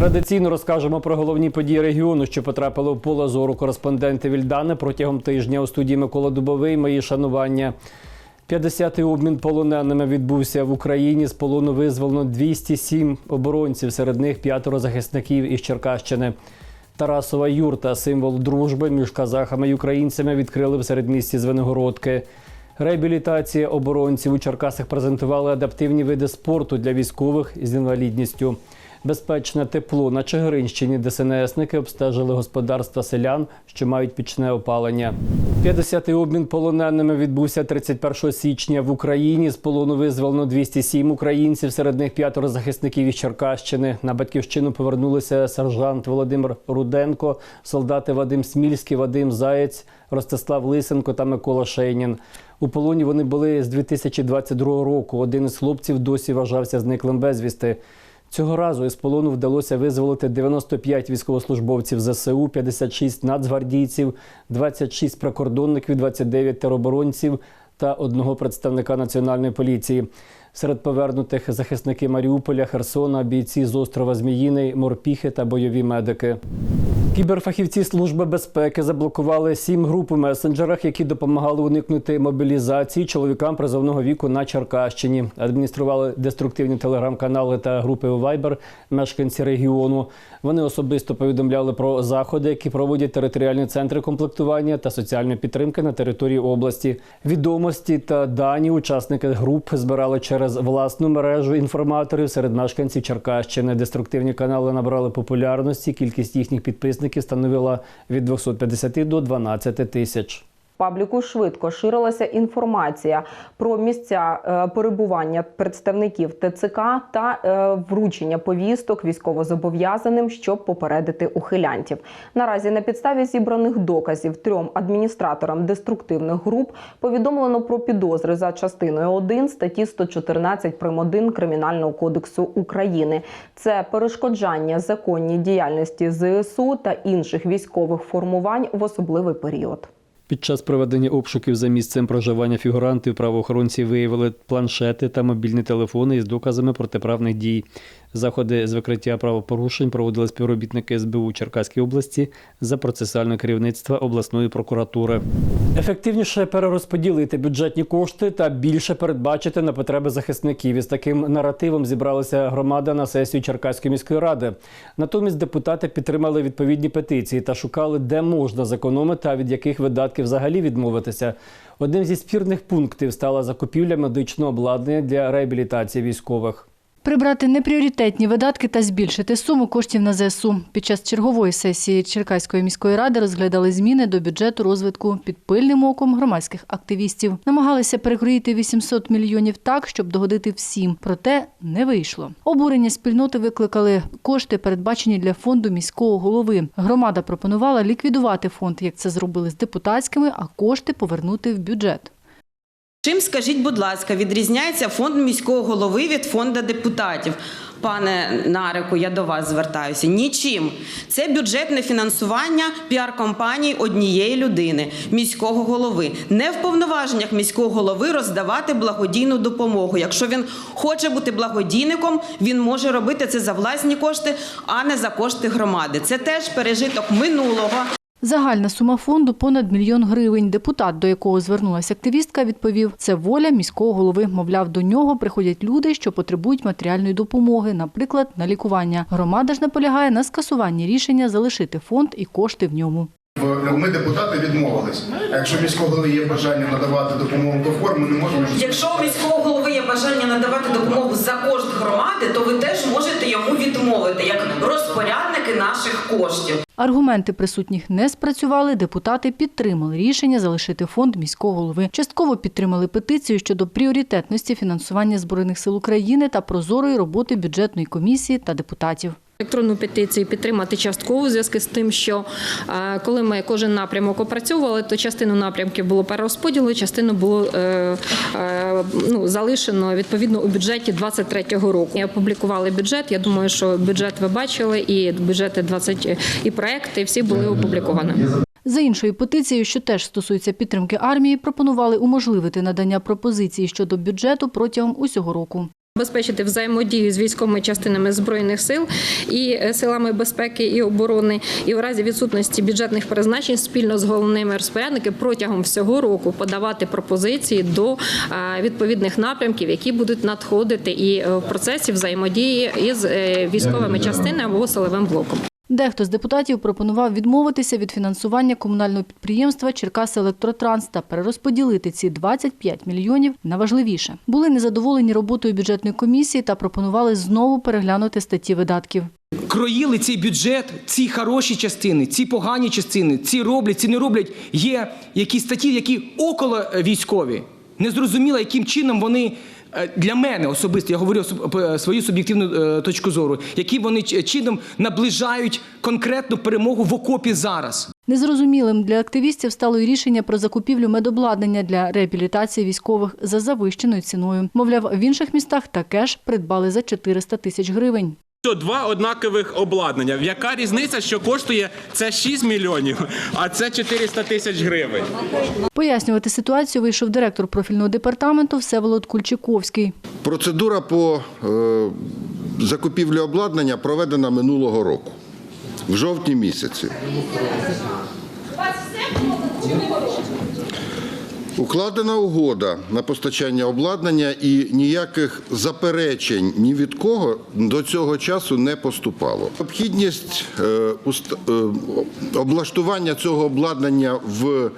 Традиційно розкажемо про головні події регіону, що потрапили в поле зору кореспонденти Вільдани протягом тижня у студії Микола Дубовий. Мої шанування. 50-й обмін полоненими відбувся в Україні. З полону визволено 207 оборонців, серед них п'ятеро захисників із Черкащини. Тарасова юрта, символ дружби між казахами і українцями, відкрили в середмісті Звенигородки. Реабілітація оборонців у Черкасах презентували адаптивні види спорту для військових з інвалідністю. Безпечне тепло на Чигиринщині ДСНСники обстежили господарства селян, що мають пічне опалення. 50-й обмін полоненими відбувся 31 січня в Україні. З полону визволено 207 українців, серед них п'ятеро захисників із Черкащини. На батьківщину повернулися сержант Володимир Руденко, солдати Вадим Смільський, Вадим Заєць, Ростислав Лисенко та Микола Шейнін. У полоні вони були з 2022 року. Один із хлопців досі вважався зниклим безвісти. Цього разу із полону вдалося визволити 95 військовослужбовців ЗСУ, 56 нацгвардійців, 26 прикордонників, 29 тероборонців та одного представника національної поліції. Серед повернутих захисники Маріуполя, Херсона, бійці з острова Зміїний, морпіхи та бойові медики. Кіберфахівці Служби безпеки заблокували сім груп у месенджерах, які допомагали уникнути мобілізації чоловікам призовного віку на Черкащині. Адміністрували деструктивні телеграм-канали та групи у Viber мешканці регіону. Вони особисто повідомляли про заходи, які проводять територіальні центри комплектування та соціальної підтримки на території області. Відомості та дані учасники груп збирали через власну мережу інформаторів серед мешканців Черкащини. Деструктивні канали набрали популярності. Кількість їхніх підписників становила від 250 до 12 тисяч. Пабліку швидко ширилася інформація про місця е, перебування представників ТЦК та е, вручення повісток військовозобов'язаним, щоб попередити ухилянтів. Наразі на підставі зібраних доказів трьом адміністраторам деструктивних груп повідомлено про підозри за частиною 1 статті 114 прим. 1 Кримінального кодексу України. Це перешкоджання законній діяльності ЗСУ та інших військових формувань в особливий період. Під час проведення обшуків за місцем проживання фігурантів правоохоронці виявили планшети та мобільні телефони із доказами протиправних дій. Заходи з викриття правопорушень проводили співробітники СБУ Черкаської області за процесуальне керівництва обласної прокуратури. Ефективніше перерозподілити бюджетні кошти та більше передбачити на потреби захисників. Із таким наративом зібралася громада на сесію Черкаської міської ради. Натомість депутати підтримали відповідні петиції та шукали, де можна зекономити, а від яких видатків взагалі відмовитися. Одним зі спірних пунктів стала закупівля медичного обладнання для реабілітації військових. Прибрати непріоритетні видатки та збільшити суму коштів на ЗСУ. Під час чергової сесії Черкаської міської ради розглядали зміни до бюджету розвитку під пильним оком громадських активістів. Намагалися перекроїти 800 мільйонів так, щоб догодити всім. Проте не вийшло. Обурення спільноти викликали кошти, передбачені для фонду міського голови. Громада пропонувала ліквідувати фонд, як це зробили з депутатськими, а кошти повернути в бюджет. Чим, скажіть, будь ласка, відрізняється фонд міського голови від фонду депутатів? Пане Нарику, я до вас звертаюся. Нічим. Це бюджетне фінансування піар-компаній однієї людини, міського голови. Не в повноваженнях міського голови роздавати благодійну допомогу. Якщо він хоче бути благодійником, він може робити це за власні кошти, а не за кошти громади. Це теж пережиток минулого. Загальна сума фонду понад мільйон гривень. Депутат, до якого звернулася активістка, відповів: це воля міського голови. Мовляв, до нього приходять люди, що потребують матеріальної допомоги, наприклад, на лікування. Громада ж наполягає на скасуванні рішення залишити фонд і кошти в ньому. В- Ми депутати відмовились. А якщо міського голови є бажання надавати допомогу по форму, ми не можемо. Якщо у міського голови є бажання надавати допомогу за кошт громади, то ви теж можете йому відмовити як розпорядники наших коштів. Аргументи присутніх не спрацювали. Депутати підтримали рішення залишити фонд міського голови. Частково підтримали петицію щодо пріоритетності фінансування збройних сил України та прозорої роботи бюджетної комісії та депутатів. Електронну петицію підтримати частково у зв'язку з тим, що е, коли ми кожен напрямок опрацьовували, то частину напрямків було перерозподілено, частину було е, е, ну, залишено відповідно у бюджеті 23-го року. І Опублікували бюджет. Я думаю, що бюджет ви бачили, і бюджети 20 і проекти всі були опубліковані. За іншою петицією, що теж стосується підтримки армії, пропонували уможливити надання пропозиції щодо бюджету протягом усього року. Забезпечити взаємодію з військовими частинами збройних сил і е, силами безпеки і оборони, і в разі відсутності бюджетних призначень спільно з головними розпорядниками протягом всього року подавати пропозиції до е, відповідних напрямків, які будуть надходити і е, в процесі взаємодії із військовими частинами або силовим блоком. Дехто з депутатів пропонував відмовитися від фінансування комунального підприємства «Черкаси-Електротранс» та перерозподілити ці 25 мільйонів на важливіше. Були незадоволені роботою бюджетної комісії та пропонували знову переглянути статті видатків. кроїли цей бюджет, ці хороші частини, ці погані частини, ці роблять, ці не роблять. Є якісь статті, які около військові. Незрозуміло, яким чином вони для мене особисто, я говорю е, свою суб'єктивну е, точку зору, які вони чином наближають конкретну перемогу в окопі зараз. Незрозумілим для активістів стало й рішення про закупівлю медобладнання для реабілітації військових за завищеною ціною. Мовляв, в інших містах таке ж придбали за 400 тисяч гривень. Що два однакових обладнання. Яка різниця, що коштує це 6 мільйонів, а це 400 тисяч гривень? Пояснювати ситуацію вийшов директор профільного департаменту Всеволод Кульчиковський. Процедура по е, закупівлі обладнання проведена минулого року, в жовтні місяці. Укладена угода на постачання обладнання і ніяких заперечень ні від кого до цього часу не поступало. Необхідність е, е, облаштування цього обладнання в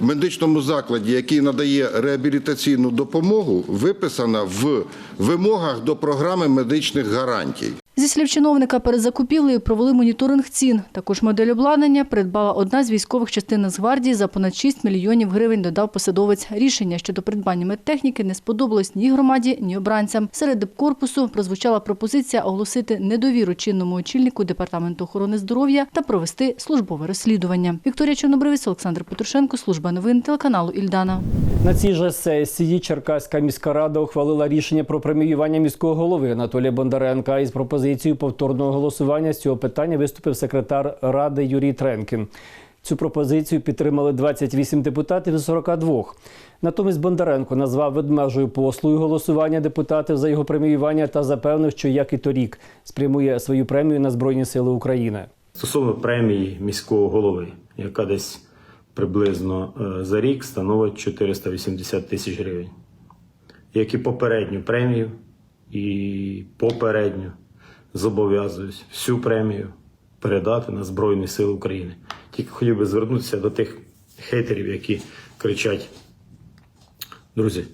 медичному закладі, який надає реабілітаційну допомогу, виписана в вимогах до програми медичних гарантій. Зі слів чиновника перед закупівлею провели моніторинг цін. Також модель обладнання придбала одна з військових частин Нацгвардії за понад 6 мільйонів гривень, додав посадовець. Рішення щодо придбання медтехніки не сподобалось ні громаді, ні обранцям. Серед дипкорпусу прозвучала пропозиція оголосити недовіру чинному очільнику Департаменту охорони здоров'я та провести службове розслідування. Вікторія Чорнобривець, Олександр Петрушенко, служба новин телеканалу Ільдана. На цій же сесії Черкаська міська рада ухвалила рішення про преміювання міського голови Анатолія Бондаренка. Із пропозицією повторного голосування з цього питання виступив секретар ради Юрій Тренкін. Цю пропозицію підтримали 28 депутатів із 42. Натомість Бондаренко назвав ведмежою послугою голосування депутатів за його преміювання та запевнив, що як і торік спрямує свою премію на Збройні Сили України. Стосовно премії міського голови, яка десь приблизно е, за рік становить 480 тисяч гривень. Як і попередню премію, і попередню зобов'язуюсь всю премію передати на Збройні Сили України. Тільки хотів би звернутися до тих хейтерів, які кричать: друзі,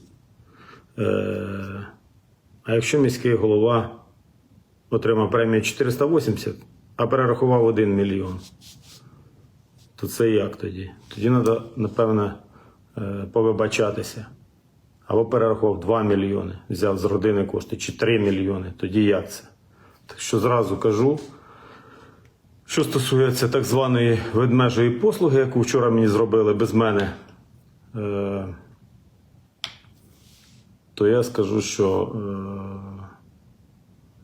е- а якщо міський голова отримав премію 480, а перерахував 1 мільйон. То це як тоді? Тоді треба, напевно, е, повибачатися. Або перерахував 2 мільйони, взяв з родини кошти, чи 3 мільйони. Тоді як це? Так що зразу кажу, що стосується так званої ведмежої послуги, яку вчора мені зробили без мене, е, то я скажу, що е,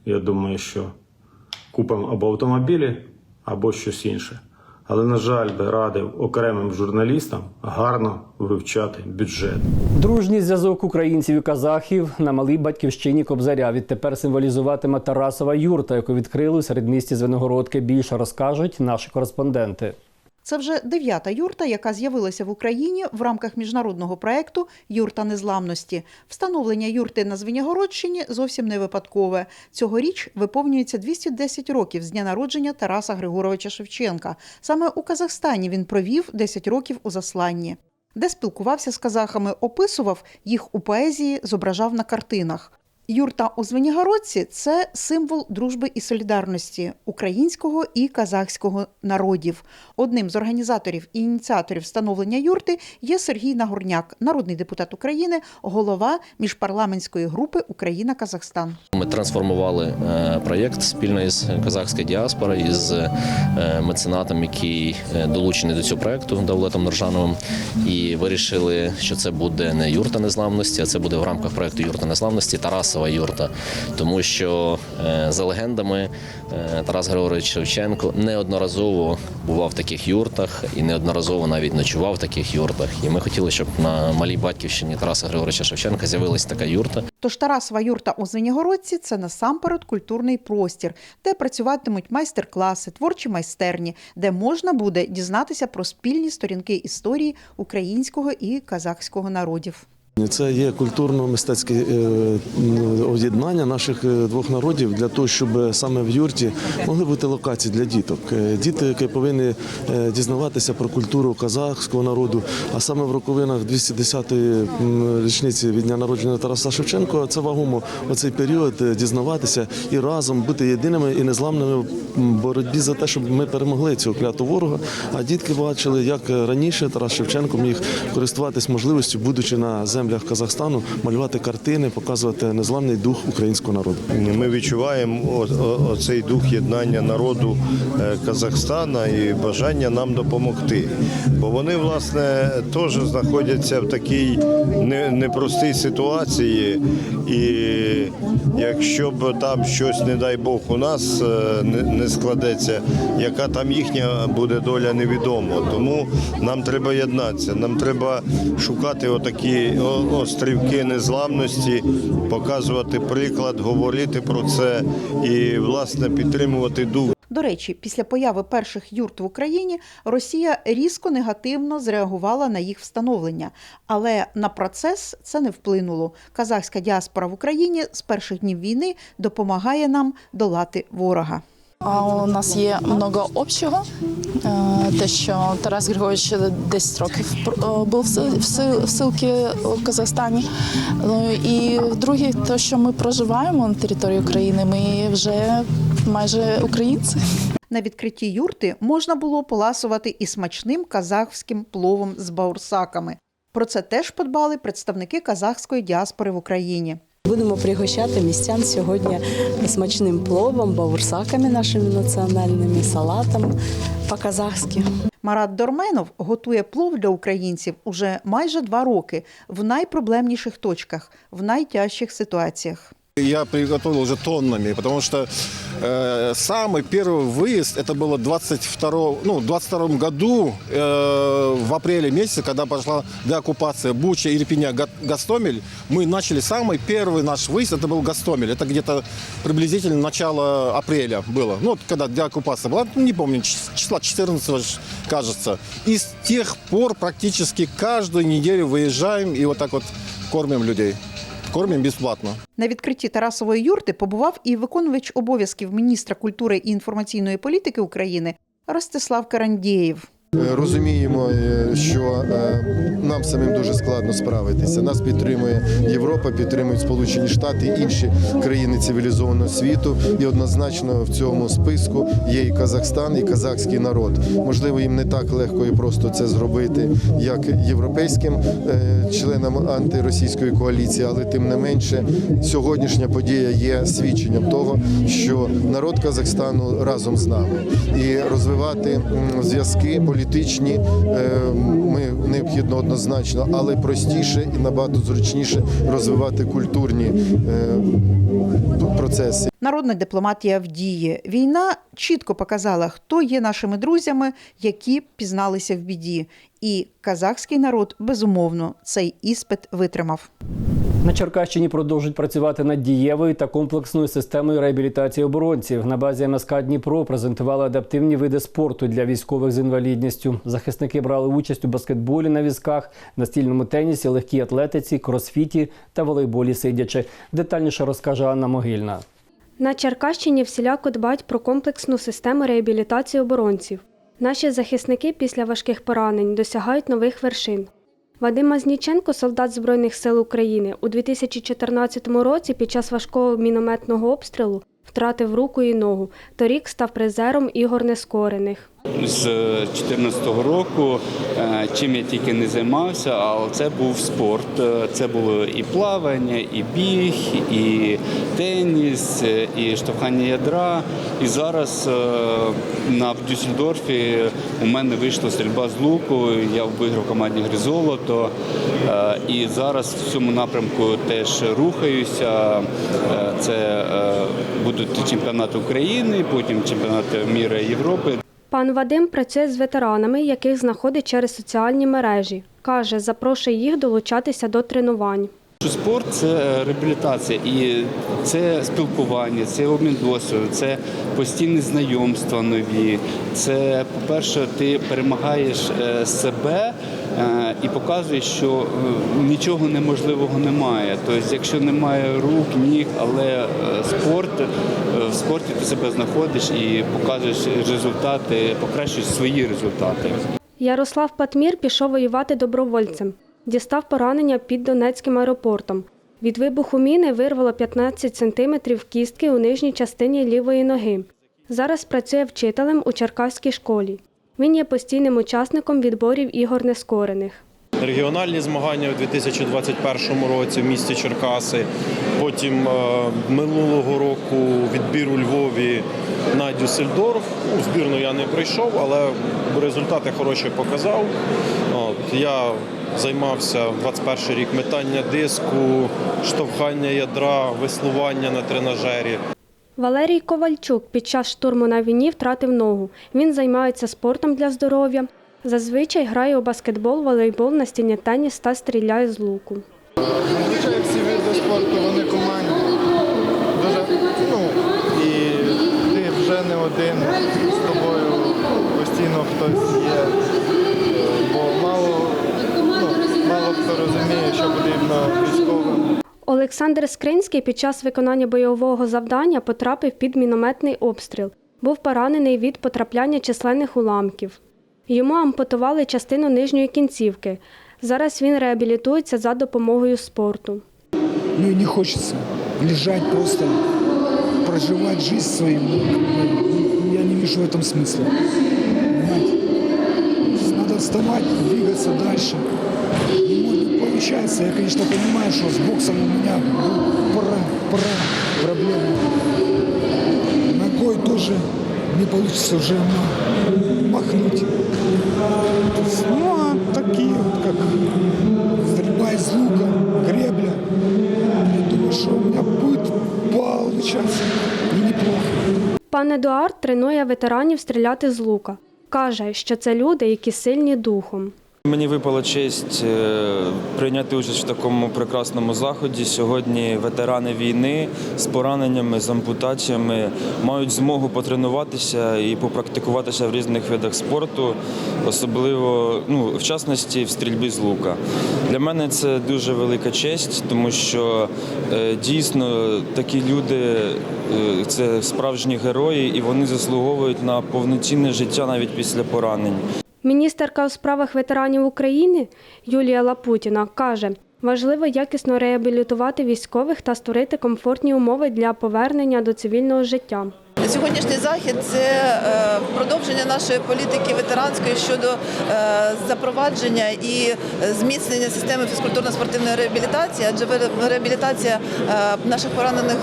я думаю, що купимо або автомобілі, або щось інше. Але, на жаль, би радив окремим журналістам гарно вивчати бюджет. Дружній зв'язок українців і казахів на малій батьківщині Кобзаря відтепер символізуватиме Тарасова юрта, яку відкрили у середмісті Звенигородки. Більше розкажуть наші кореспонденти. Це вже дев'ята юрта, яка з'явилася в Україні в рамках міжнародного проекту Юрта незламності. Встановлення юрти на Звенігородщині зовсім не випадкове. Цьогоріч виповнюється 210 років з дня народження Тараса Григоровича Шевченка. Саме у Казахстані він провів 10 років у засланні. Де спілкувався з казахами, описував їх у поезії, зображав на картинах. Юрта у Звенігородці – це символ дружби і солідарності українського і казахського народів. Одним з організаторів і ініціаторів встановлення юрти є Сергій Нагорняк, народний депутат України, голова міжпарламентської групи Україна-Казахстан. Ми трансформували е, проєкт спільно із казахською діаспорою, із е, меценатом, який е, долучений до цього проєкту Давлетом Нуржановим, і вирішили, що це буде не юрта незламності, а це буде в рамках проєкту Юрта незламності Тарасова Тарасова юрта, тому що е, за легендами е, Тарас Григорович Шевченко неодноразово бував в таких юртах і неодноразово навіть ночував в таких юртах. І ми хотіли, щоб на малій батьківщині Тараса Григоровича Шевченка з'явилась така юрта. Тож Тарасова юрта у Звенігородці – це насамперед культурний простір, де працюватимуть майстер-класи, творчі майстерні, де можна буде дізнатися про спільні сторінки історії українського і казахського народів. Це є культурно-мистецьке е, об'єднання наших е, двох народів для того, щоб саме в юрті могли бути локації для діток. Е, Діти, які повинні дізнаватися про культуру казахського народу, а саме в роковинах 210-ї річниці від дня народження Тараса Шевченка, це вагомо у цей період дізнаватися і разом бути єдиними і незламними в боротьбі за те, щоб ми перемогли цього клятого ворога. А дітки бачили, як раніше Тарас Шевченко міг користуватись можливістю, будучи на землях Казахстану, малювати картини, показувати незламний дух українського народу. Ми відчуваємо оцей дух єднання народу е, Казахстана і бажання нам допомогти. Бо вони, власне, теж знаходяться в такій непростій ситуації. І якщо б там щось, не дай Бог, у нас е, не- складеться, яка там їхня буде доля, невідомо. Тому нам треба єднатися, нам треба шукати отакі острівки незламності, показувати приклад, говорити про це і, власне, підтримувати дух. До речі, після появи перших юрт в Україні Росія різко негативно зреагувала на їх встановлення, але на процес це не вплинуло. Казахська діаспора в Україні з перших днів війни допомагає нам долати ворога. А у нас є много общого. Е, Те, що Тарас Григорович 10 років е, був в сил- в силки в Казахстані. Ну і друге, те, що ми проживаємо на території України, ми вже майже українці. На відкритті юрти можна було поласувати і смачним казахським пловом з баурсаками. Про це теж подбали представники казахської діаспори в Україні. Будемо пригощати містян сьогодні смачним пловом, бавурсаками нашими національними, салатом по-казахськи. Марат Дорменов готує плов для українців уже майже два роки в найпроблемніших точках, в найтяжчих ситуаціях. Я приготовил уже тоннами, потому что э, самый первый выезд это было 22, ну, 22 году э, в апреле месяце, когда пошла деоккупация Буча, Ирпеня, Га- Гастомель. Мы начали самый первый наш выезд, это был Гастомель. Это где-то приблизительно начало апреля было. Ну, вот когда деоккупация была, ну, не помню, числа 14 ж, кажется. И с тех пор практически каждую неделю выезжаем и вот так вот кормим людей. Кормим безплатно. На відкритті Тарасової юрти побував і виконувач обов'язків міністра культури і інформаційної політики України Ростислав Карандєєв. Е, Розуміємо, е, що е, нам самим дуже складно справитися. Нас підтримує Європа, підтримують Сполучені Штати, інші країни цивілізованого світу. І однозначно в цьому списку є і Казахстан, і казахський народ. Можливо, їм не так легко і просто це зробити, як європейським членам антиросійської коаліції, але тим не менше, сьогоднішня подія є свідченням того, що народ Казахстану разом з нами і розвивати зв'язки політичні е, ми необхідно однозначно, але простіше і набагато зручніше розвивати культурні е, процеси. Народна дипломатія в дії. Війна чітко показала, хто є нашими друзями, які пізналися в біді. І казахський народ безумовно цей іспит витримав. На Черкащині продовжують працювати над дієвою та комплексною системою реабілітації оборонців. На базі МСК Дніпро презентували адаптивні види спорту для військових з інвалідністю. Захисники брали участь у баскетболі на візках, настільному тенісі, легкій атлетиці, кросфіті та волейболі сидячи. Детальніше розкаже Анна Могильна. На Черкащині всіляко дбають про комплексну систему реабілітації оборонців. Наші захисники після важких поранень досягають нових вершин. Вадим Мазніченко, солдат Збройних сил України, у 2014 році під час важкого мінометного обстрілу втратив руку і ногу. Торік став призером ігор нескорених. З 2014 року, е, чим я тільки не займався, але це був спорт. Е, Це було і плавання, і біг, і теніс, е, і штовхання ядра. І зараз е, на Дюссельдорфі у мене вийшла стрільба з луку. Я виграв в команді гри золото. Е, І зараз в цьому напрямку теж рухаюся. Е, Це е, будуть чемпіонати України, потім чемпіонати міра Європи. Пан Вадим працює з ветеранами, яких знаходить через соціальні мережі. Каже, запрошує їх долучатися до тренувань. Спорт це реабілітація і це спілкування, це обмін досвідом, це постійні знайомства нові. Це, по-перше, ти перемагаєш е, себе е, і показуєш, що е, нічого неможливого немає. Тобто, якщо немає рук, ніг, але е, спорт, е, в спорті ти себе знаходиш і показуєш результати, покращуєш свої результати. Ярослав Патмір пішов воювати добровольцем. Дістав поранення під Донецьким аеропортом. Від вибуху міни вирвало 15 сантиметрів кістки у нижній частині лівої ноги. Зараз працює вчителем у Черкаській школі. Він є постійним учасником відборів ігор нескорених. Регіональні змагання у 2021 році в місті Черкаси. Потім е, минулого року відбір у Львові на Дюссельдорф. У збірну я не прийшов, але результати хороші показав. От, я займався 21 рік метання диску, штовхання ядра, веслування на тренажері. Валерій Ковальчук під час штурму на війні втратив ногу. Він займається спортом для здоров'я. Зазвичай грає у баскетбол, волейбол, настільний теніс та стріляє з луку. Зазвичай всі види спорту вони командні. Дуже, ну, і ти вже не один, з тобою постійно хтось є. Бо мало, ну, мало хто розуміє, що потрібно військовим. Олександр Скринський під час виконання бойового завдання потрапив під мінометний обстріл. Був поранений від потрапляння численних уламків. Йому ампутували частину нижньої кінцівки. Зараз він реабілітується за допомогою спорту. Ну и не хочется лежать просто, проживать жизнь свою. Ну, как бы, Я не вижу в этом смысла. Понимаете? Надо вставать, двигаться получается. Я, конечно, понимаю, что с боксом у меня пора, пора проблемы. Ногой тоже не получится уже махнуть. Ну, а такие вот, как стрельба из лука, гребля. Я думаю, что у меня будет получаться и неплохо. Пан Едуард тренує ветеранів стріляти з лука. Каже, що це люди, які сильні духом. Мені випала честь е, прийняти участь в такому прекрасному заході. Сьогодні ветерани війни з пораненнями, з ампутаціями мають змогу потренуватися і попрактикуватися в різних видах спорту, особливо ну, в частності в стрільбі з лука. Для мене це дуже велика честь, тому що е, дійсно такі люди е, це справжні герої, і вони заслуговують на повноцінне життя навіть після поранень. Міністерка у справах ветеранів України Юлія Лапутіна каже, важливо якісно реабілітувати військових та створити комфортні умови для повернення до цивільного життя. Сьогоднішній захід це е, продовження нашої політики ветеранської щодо е, запровадження і зміцнення системи фізкультурно-спортивної реабілітації, адже ре- реабілітація е, наших поранених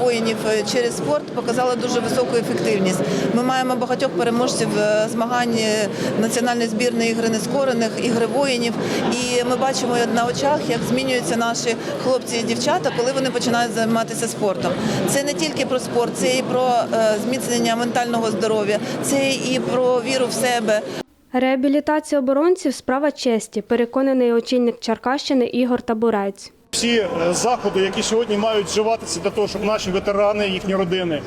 воїнів через спорт показала дуже високу ефективність. Ми маємо багатьох переможців змагань національної збірної ігри нескорених, ігри воїнів. І ми бачимо на очах, як змінюються наші хлопці і дівчата, коли вони починають займатися спортом. Це не тільки про спорт, це і про зміцнення ментального здоров'я, це і про віру в себе. Реабілітація оборонців справа честі, переконаний очільник Черкащини Ігор Табурець. Всі е, заходи, які сьогодні мають вживатися для того, щоб наші ветерани, їхні родини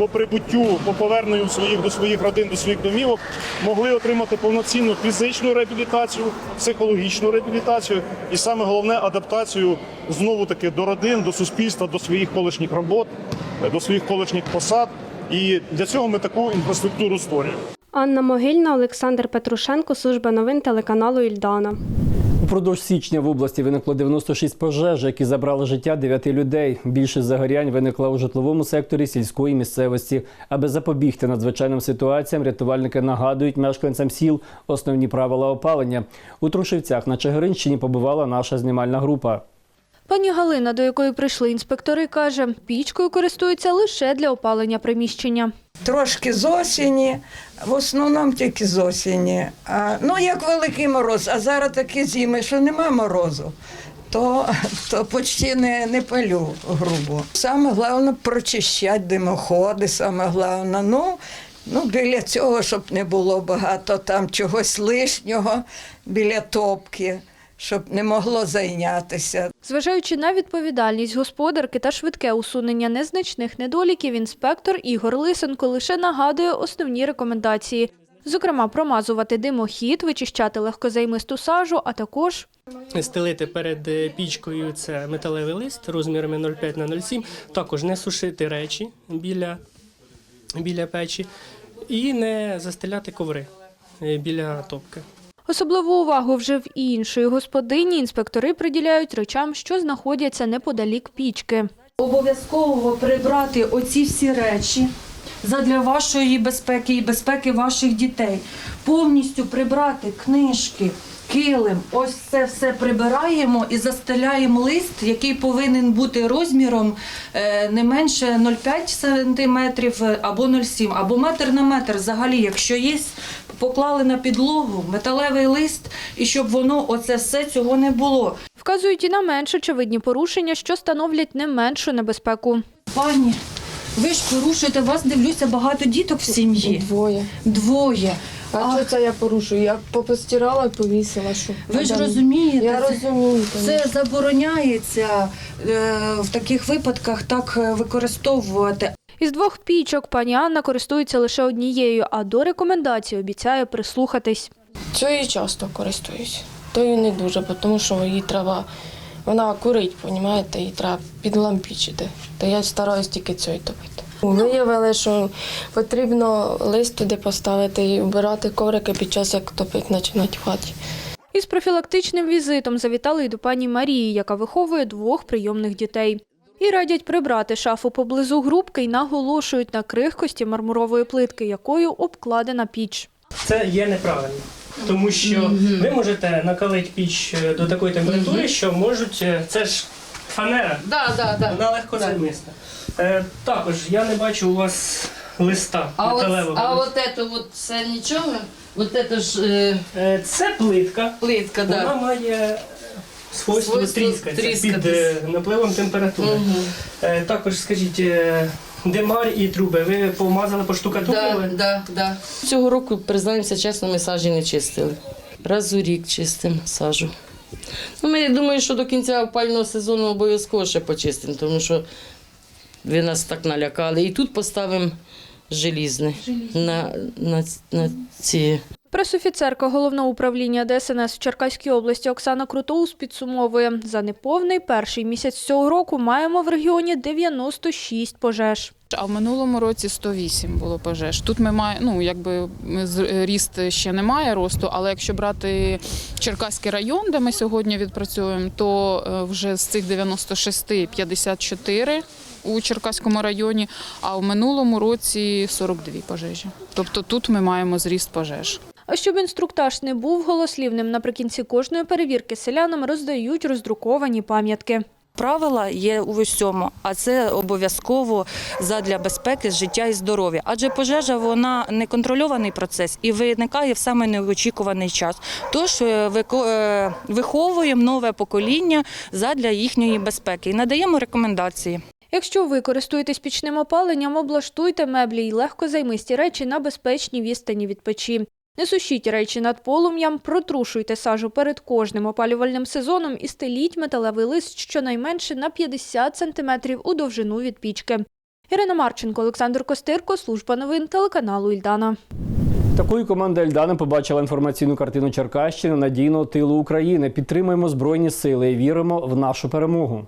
по прибуттю, по поверненню своїх до своїх родин, до своїх домівок, могли отримати повноцінну фізичну реабілітацію, психологічну реабілітацію і саме головне адаптацію знову таки до родин, до суспільства, до своїх колишніх робот, е, до своїх колишніх посад. І для цього ми таку інфраструктуру створюємо. Анна Могильна, Олександр Петрушенко, служба новин телеканалу Ільдана. Упродовж січня в області виникло 96 пожеж, які забрали життя 9 людей. Більшість загорянь виникла у житловому секторі сільської місцевості. Аби запобігти надзвичайним ситуаціям, рятувальники нагадують мешканцям сіл основні правила опалення. У Трушівцях на Чигиринщині побувала наша знімальна група. Пані Галина, до якої прийшли інспектори, каже, пічкою користуються лише для опалення приміщення. Трошки з осені, в основному тільки з осені. А, ну, як великий мороз, а зараз такі зими, що нема морозу, то, то почти не, не палю грубо. Саме головне прочищати димоходи, саме головне. Ну, ну, біля цього, щоб не було багато там чогось лишнього біля топки, щоб не могло зайнятися. Зважаючи на відповідальність господарки та швидке усунення незначних недоліків, інспектор Ігор Лисенко лише нагадує основні рекомендації. Зокрема, промазувати димохід, вичищати легкозаймисту сажу, а також Стелити перед е, пічкою це металевий лист розмірами 0,5 на 0,7. Також не сушити речі біля, біля печі і не застеляти коври е, біля топки. Особливу увагу вже в іншої господині інспектори приділяють речам, що знаходяться неподалік пічки. Обов'язково прибрати оці всі речі задля вашої безпеки і безпеки ваших дітей. Повністю прибрати книжки, килим. Ось це все прибираємо і застеляємо лист, який повинен бути розміром е, не менше 0,5 см або 0,7, або метр на метр. Взагалі, якщо є, поклали на підлогу металевий лист, і щоб воно оце все цього не було. Вказують і на менш очевидні порушення, що становлять не меншу небезпеку. Пані, ви ж порушуєте, вас дивлюся багато діток в сім'ї. Двоє. Двоє. А, що це я порушую? Я попостирала і повісила, що. Ви ж розумієте, Я розумію. Це забороняється е, в таких випадках так е, використовувати. Із двох пічок пані Анна користується лише однією, а до рекомендацій обіцяє прислухатись. Цією часто користуюсь. Тою не дуже, тому що їй треба. Вона курить, понімаєте, їй треба підлампічити. То я стараюсь тільки цією топити. Виявили, що потрібно лист туди поставити і вбирати коврики під час, як топить починати в хаті. Із профілактичним візитом завітали й до пані Марії, яка виховує двох прийомних дітей. І радять прибрати шафу поблизу грубки і наголошують на крихкості мармурової плитки, якою обкладена піч. Це є неправильно. Тому що ви можете накалити піч е, до такої температури, що можуть. е, Це ж фанера. Да, да, да. Вона легко займиста. Е, також я не бачу у вас листа А от, металевого. а от це от це нічого? От це ж Е, Це плитка. плитка, Вона да. має е, свойство Свойство тріскатися під тріскатись. е, напливом температури. Е, Також скажіть, е, димар і труби, ви помазали, поштукатурили? да, да. Цього року, признаємося чесно, ми сажі не чистили. Раз у рік чистимо сажу. Ну, ми думаю, що до кінця опального сезону обов'язково ще почистимо, тому що ви нас так налякали. І тут поставимо желізне на, на, на ці. Пресофіцерка головного управління ДСНС в Черкаській області Оксана Крутоус підсумовує, за неповний перший місяць цього року маємо в регіоні 96 пожеж. А в минулому році 108 було пожеж. Тут ми маємо, ну якби ріст ще немає росту, але якщо брати Черкаський район, де ми сьогодні відпрацьовуємо, то е, вже з цих 96 54 у Черкаському районі, а в минулому році 42 пожежі. Тобто тут ми маємо зріст пожеж. А щоб інструктаж не був голослівним, наприкінці кожної перевірки селянам роздають роздруковані пам'ятки. Правила є у всьому, а це обов'язково задля безпеки, життя і здоров'я. Адже пожежа вона неконтрольований процес і виникає в саме неочікуваний час. Тож е, е, виховуємо нове покоління задля їхньої безпеки і надаємо рекомендації. Якщо ви користуєтесь пічним опаленням, облаштуйте меблі й легкозаймисті речі на безпечній відстані від печі. Не сушіть речі над полум'ям, протрушуйте сажу перед кожним опалювальним сезоном і стеліть металевий лист щонайменше на 50 см у довжину від пічки. Ірина Марченко, Олександр Костирко, служба новин телеканалу Ільдана. Такою команда Ельдана побачила інформаційну картину Черкащини надійного тилу України. Підтримуємо збройні сили і віримо в нашу перемогу.